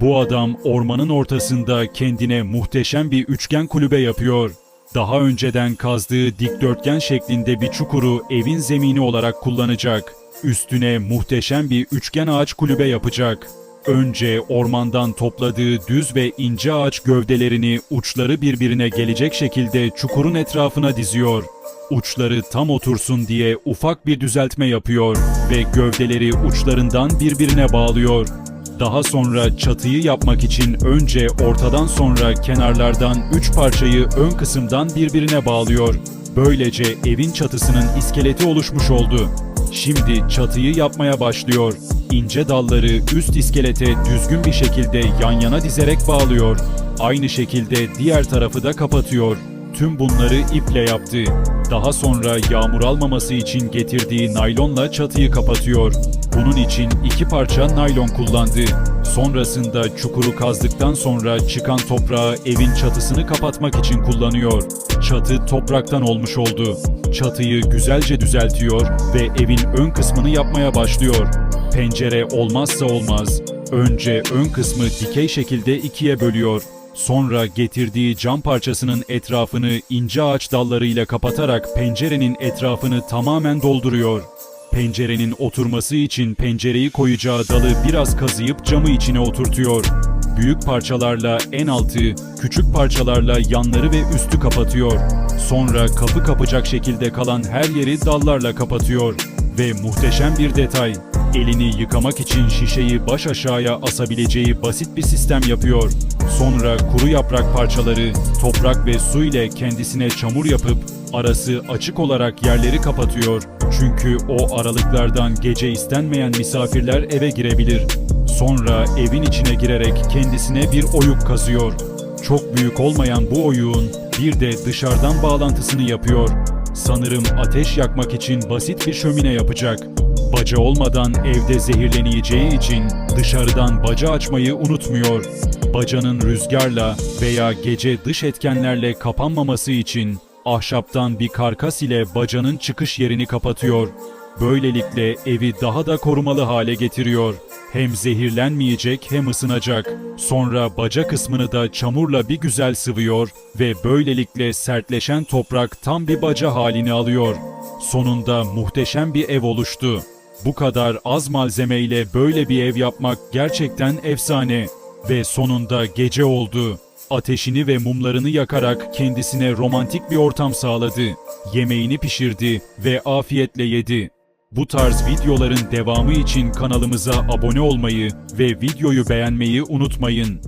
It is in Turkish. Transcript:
Bu adam ormanın ortasında kendine muhteşem bir üçgen kulübe yapıyor. Daha önceden kazdığı dikdörtgen şeklinde bir çukuru evin zemini olarak kullanacak. Üstüne muhteşem bir üçgen ağaç kulübe yapacak. Önce ormandan topladığı düz ve ince ağaç gövdelerini uçları birbirine gelecek şekilde çukurun etrafına diziyor. Uçları tam otursun diye ufak bir düzeltme yapıyor ve gövdeleri uçlarından birbirine bağlıyor. Daha sonra çatıyı yapmak için önce ortadan sonra kenarlardan 3 parçayı ön kısımdan birbirine bağlıyor. Böylece evin çatısının iskeleti oluşmuş oldu. Şimdi çatıyı yapmaya başlıyor. İnce dalları üst iskelete düzgün bir şekilde yan yana dizerek bağlıyor. Aynı şekilde diğer tarafı da kapatıyor. Tüm bunları iple yaptı. Daha sonra yağmur almaması için getirdiği naylonla çatıyı kapatıyor. Bunun için iki parça naylon kullandı. Sonrasında çukuru kazdıktan sonra çıkan toprağı evin çatısını kapatmak için kullanıyor. Çatı topraktan olmuş oldu. Çatıyı güzelce düzeltiyor ve evin ön kısmını yapmaya başlıyor. Pencere olmazsa olmaz. Önce ön kısmı dikey şekilde ikiye bölüyor. Sonra getirdiği cam parçasının etrafını ince ağaç dallarıyla kapatarak pencerenin etrafını tamamen dolduruyor. Pencerenin oturması için pencereyi koyacağı dalı biraz kazıyıp camı içine oturtuyor. Büyük parçalarla en altı, küçük parçalarla yanları ve üstü kapatıyor. Sonra kapı kapacak şekilde kalan her yeri dallarla kapatıyor. Ve muhteşem bir detay, elini yıkamak için şişeyi baş aşağıya asabileceği basit bir sistem yapıyor. Sonra kuru yaprak parçaları, toprak ve su ile kendisine çamur yapıp arası açık olarak yerleri kapatıyor. Çünkü o aralıklardan gece istenmeyen misafirler eve girebilir. Sonra evin içine girerek kendisine bir oyuk kazıyor. Çok büyük olmayan bu oyuğun bir de dışarıdan bağlantısını yapıyor. Sanırım ateş yakmak için basit bir şömine yapacak. Baca olmadan evde zehirleneceği için dışarıdan baca açmayı unutmuyor. Bacanın rüzgarla veya gece dış etkenlerle kapanmaması için ahşaptan bir karkas ile bacanın çıkış yerini kapatıyor. Böylelikle evi daha da korumalı hale getiriyor. Hem zehirlenmeyecek hem ısınacak. Sonra baca kısmını da çamurla bir güzel sıvıyor ve böylelikle sertleşen toprak tam bir baca halini alıyor. Sonunda muhteşem bir ev oluştu. Bu kadar az malzemeyle böyle bir ev yapmak gerçekten efsane. Ve sonunda gece oldu. Ateşini ve mumlarını yakarak kendisine romantik bir ortam sağladı. Yemeğini pişirdi ve afiyetle yedi. Bu tarz videoların devamı için kanalımıza abone olmayı ve videoyu beğenmeyi unutmayın.